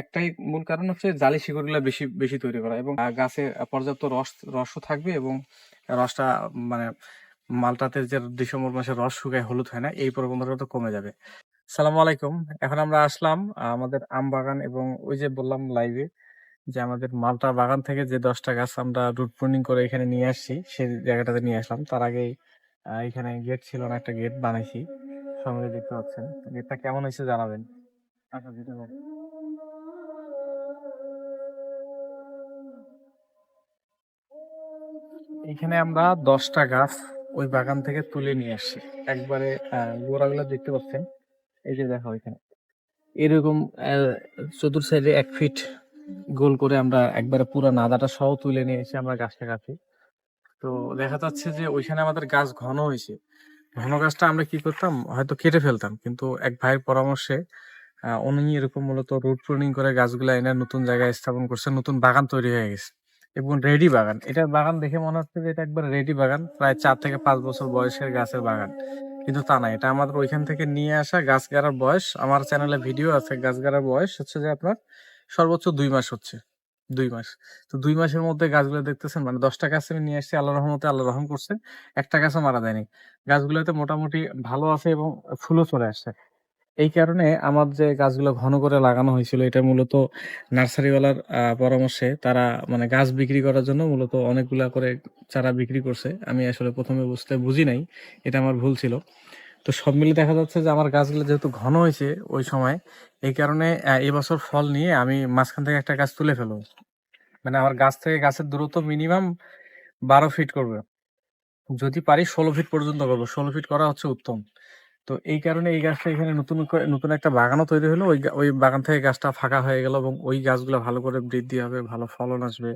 একটাই মূল কারণ হচ্ছে জালি শিকড়গুলো বেশি বেশি তৈরি করা এবং গাছে পর্যাপ্ত রস, রসও থাকবে এবং রসটা মানে মালটাতে যে ডিসেম্বর মাসে রস শুকায় হলুদ হয় না, এই প্রবণতাটা কমে যাবে। সালাম আলাইকুম। এখন আমরা আসলাম আমাদের আম বাগান এবং ওই যে বললাম লাইভে যে আমাদের মালটা বাগান থেকে যে দশটা গাছ আমরা রুট প্রুনিং করে এখানে নিয়ে আসছি, সেই জায়গাটাতে নিয়ে আসলাম। তার আগে এখানে গেট ছিল না, একটা গেট বানাইছি। সামনে দেখতে পাচ্ছেন। গেটটা কেমন হয়েছে জানাবেন। আচ্ছা এখানে আমরা দশটা গাছ ওই বাগান থেকে তুলে নিয়ে আসছি। একবারে গোড়াগুলো দেখতে পাচ্ছেন। এই যে দেখো এখানে। এরকম চতুর সাইডে এক ফিট গোল করে আমরা একবারে পুরো নাদাটা সহ তুলে নিয়ে এসে আমরা গাছটা কাটি। তো দেখা যাচ্ছে যে ওইখানে আমাদের গাছ ঘন হয়েছে। ঘন গাছটা আমরা কি করতাম? হয়তো কেটে ফেলতাম। কিন্তু এক ভাইয়ের পরামর্শে উনি এরকম মূলত রুট প্রুনিং করে গাছগুলা এনে নতুন জায়গায় স্থাপন করছে, নতুন বাগান তৈরি হয়ে গেছে। এবং রেডি বাগান। এটা বাগান দেখে মনে হচ্ছে যে এটা একবার রেডি বাগান, প্রায় চার থেকে পাঁচ বছর বয়সের গাছের বাগান। কিন্তু তা না, এটা আমাদের ওইখান থেকে নিয়ে আসা গাছ গাড়ার বয়স। আমার চ্যানেলে ভিডিও আছে গাছ গাড়ার বয়স হচ্ছে যে আপনার সর্বোচ্চ দুই মাস হচ্ছে, দুই মাস। তো দুই মাসের মধ্যে গাছগুলো দেখতেছেন মানে দশটা গাছ আমি নিয়ে আসছি আল্লাহ রহমতে আল্লাহ রহম করছে, একটা গাছও মারা যায়নি। গাছগুলোতে মোটামুটি ভালো আছে এবং ফুলও চলে আসছে। এই কারণে আমার যে গাছগুলো ঘন করে লাগানো হয়েছিল, এটা মূলত নার্সারিওয়ালার পরামর্শে তারা মানে গাছ বিক্রি করার জন্য মূলত অনেকগুলা করে চারা বিক্রি করছে। আমি আসলে প্রথমে বুঝতে বুঝি নাই, এটা আমার ভুল ছিল। তো সব মিলে দেখা যাচ্ছে যে আমার গাছগুলো যেহেতু ঘন হয়েছে ওই সময়, এই কারণে এবছর ফল নিয়ে আমি মাঝখান থেকে একটা গাছ তুলে ফেলব। মানে আমার গাছ থেকে গাছের দূরত্ব মিনিমাম বারো ফিট করবে। যদি পারি ষোলো ফিট পর্যন্ত করব। ষোলো ফিট করা হচ্ছে উত্তম। তো এই কারণে এই গাছটা এখানে নতুন করে, নতুন একটা বাগানও তৈরি হলো। ওই ওই বাগান থেকে গাছটা ফাঁকা হয়ে গেল এবং ওই গাছগুলো ভালো করে বৃদ্ধি হবে, ভালো ফলন আসবে।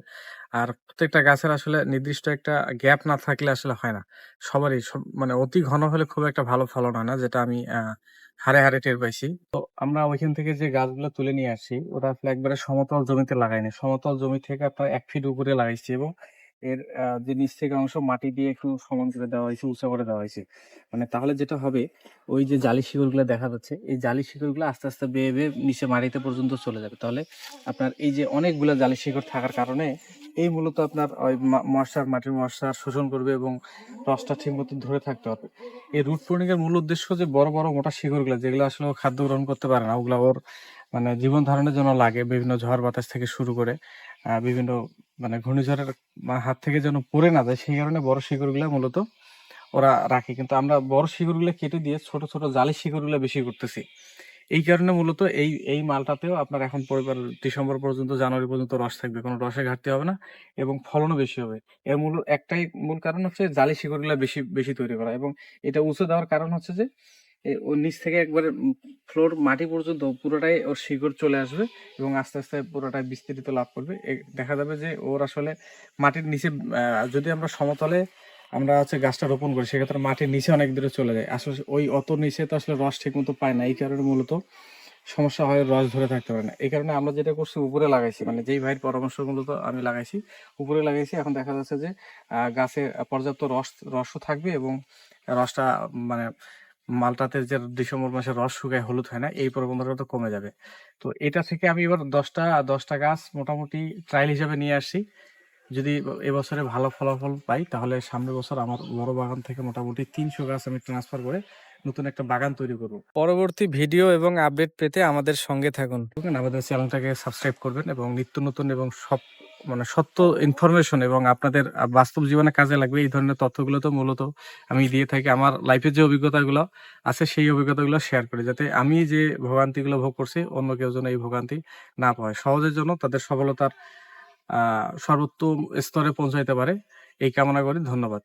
আর প্রত্যেকটা গাছের আসলে নির্দিষ্ট একটা গ্যাপ না থাকলে আসলে হয় না। সবারই মানে অতি ঘন হলে খুব একটা ভালো ফলন হয় না, যেটা আমি হারে হারে টের পাইছি। তো আমরা ওইখান থেকে যে গাছগুলো তুলে নিয়ে আসি ওটা আসলে একবারে সমতল জমিতে লাগাইনি। সমতল জমি থেকে আপনার এক ফিট উপরে লাগাইছি এবং এর যে নিচ থেকে অংশ মাটি দিয়ে একটু সমান করে দেওয়া হয়েছে, উঁচা করে দেওয়া হয়েছে। মানে তাহলে যেটা হবে, ওই যে জালি শিকড়গুলো দেখা যাচ্ছে, এই জালি শিকড়গুলো আস্তে আস্তে বেয়ে বেয়ে নিচে মাটিতে পর্যন্ত চলে যাবে। তাহলে আপনার এই যে অনেকগুলো জালি শিকড় থাকার কারণে এই মূলত আপনার ওই মশার, মাটির মশার শোষণ করবে এবং রসটা ঠিক মতো ধরে থাকতে হবে। এই রুট প্রুনিং এর মূল উদ্দেশ্য যে বড় বড় মোটা শিকড়গুলো, যেগুলো আসলে খাদ্য গ্রহণ করতে পারে না, ওগুলো ওর মানে জীবন ধারণের জন্য লাগে বিভিন্ন ঝড় বাতাস থেকে শুরু করে বিভিন্ন মানে ঘূর্ণিঝড়ের হাত থেকে যেন পড়ে না যায় সেই কারণে বড় শিকড়গুলো মূলত ওরা রাখে। কিন্তু আমরা বড় শিকড়গুলো কেটে দিয়ে ছোট ছোট জালি শিকড়গুলো বেশি করতেছি। এই কারণে মূলত এই এই মালটাতেও আপনার এখন পরিবার ডিসেম্বর পর্যন্ত, জানুয়ারি পর্যন্ত রস থাকবে। কোনো রসে ঘাটতি হবে না এবং ফলনও বেশি হবে। এর মূল, একটাই মূল কারণ হচ্ছে জালি শিকড়গুলো বেশি বেশি তৈরি করা। এবং এটা উঁচু দেওয়ার কারণ হচ্ছে যে ওর নিচ থেকে একবারে ফ্লোর মাটি পর্যন্ত পুরোটাই ওর শিকড় চলে আসবে এবং আস্তে আস্তে পুরোটাই বিস্তৃত লাভ করবে। দেখা যাবে যে ওর আসলে মাটির নিচে যদি আমরা সমতলে আমরা হচ্ছে গাছটা রোপণ করি, সেক্ষেত্রে মাটির নিচে অনেক দূরে চলে যায়। আসলে ওই অত নিচে তো আসলে রস ঠিক মতো পায় না, এই কারণে মূলত সমস্যা হয় রস ধরে থাকতে পারে না। এই কারণে আমরা যেটা করছি, উপরে লাগাইছি। মানে যেই ভাইয়ের পরামর্শ মূলত আমি লাগাইছি, উপরে লাগাইছি। এখন দেখা যাচ্ছে যে গাছে পর্যাপ্ত রস, রসও থাকবে এবং রসটা মানে মালটাতে যে ডিসেম্বর মাসে রস শুকায় হলুদ হয় না এই প্রবণতাটা তো কমে যাবে। তো এটা থেকে আমি এবার দশটা দশটা গাছ মোটামুটি ট্রায়াল হিসাবে নিয়ে আসি। যদি এবছরে ভালো ফলাফল পাই তাহলে সামনের বছর আমার বড় বাগান থেকে মোটামুটি তিনশো গাছ আমি ট্রান্সফার করে নতুন একটা বাগান তৈরি করব। পরবর্তী ভিডিও এবং আপডেট পেতে আমাদের সঙ্গে থাকুন। আমাদের চ্যানেলটাকে সাবস্ক্রাইব করবেন এবং নিত্য নতুন এবং সব মানে সত্য ইনফরমেশন এবং আপনাদের বাস্তব জীবনে কাজে লাগবে এই ধরনের তথ্যগুলো তো মূলত আমি দিয়ে থাকি। আমার লাইফের যে অভিজ্ঞতাগুলো আছে, সেই অভিজ্ঞতাগুলো শেয়ার করি যাতে আমি যে ভোগান্তিগুলো ভোগ করছি, অন্য কেউ যেন এই ভোগান্তি না পায়। সহজের জন্য তাদের সফলতার সর্বোত্তম স্তরে পৌঁছাইতে পারে। এই কামনা করি। ধন্যবাদ।